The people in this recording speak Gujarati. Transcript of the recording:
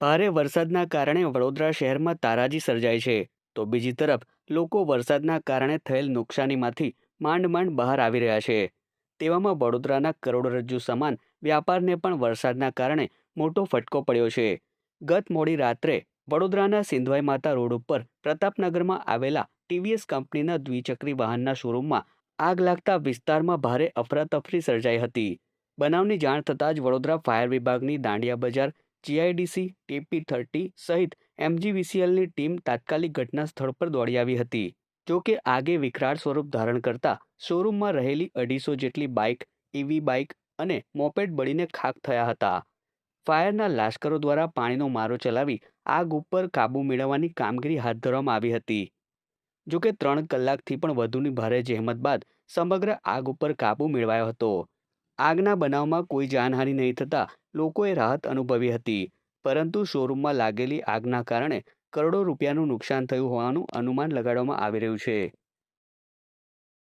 ભારે વરસાદના કારણે વડોદરા શહેરમાં તારાજી સર્જાય છે. તો બીજી તરફ, લોકો વરસાદના કારણે થયેલ નુકસાનીમાંથી માંડ માંડ બહાર આવી રહ્યા છે. તેવામાં વડોદરાના કરોડરજ્જુ સમાન વ્યાપારને પણ વરસાદના કારણે મોટો ફટકો પડ્યો છે. ગત મોડી રાત્રે વડોદરાના સિંધવાઈ માતા રોડ ઉપર પ્રતાપનગરમાં આવેલા ટીવીએસ કંપનીના દ્વિચક્રી વાહનના શોરૂમમાં આગ લાગતા વિસ્તારમાં ભારે અફરાતફરી સર્જાઈ હતી. બનાવની જાણ થતાં જ વડોદરા ફાયર વિભાગની દાંડિયા બજાર જીઆઈડીસી, ટીપી થર્ટી સહિત એમજીવીસીએલની ટીમ તાત્કાલિક ઘટના સ્થળ પર દોડી આવી હતી. જો કે આગે વિકરાળ સ્વરૂપ ધારણ કરતા શોરૂમમાં રહેલી અઢીસો જેટલી બાઇક ઈવી બાઇક અને મોપેડ બળીને ખાખ થયા હતા. ફાયરના લાશ્કરો દ્વારા પાણીનો મારો ચલાવી આગ ઉપર કાબૂ મેળવવાની કામગીરી હાથ ધરવામાં આવી હતી. જો કે ત્રણ કલાકથી પણ વધુની ભારે જહેમત બાદ સમગ્ર આગ ઉપર કાબૂ મેળવાયો હતો. આગના બનાવમાં કોઈ જાનહાનિ નહીં થતાં લોકોએ રાહત અનુભવી હતી. પરંતુ શોરૂમમાં લાગેલી આગના કારણે કરોડો રૂપિયાનું નુકસાન થયું હોવાનું અનુમાન લગાડવામાં આવી રહ્યું છે.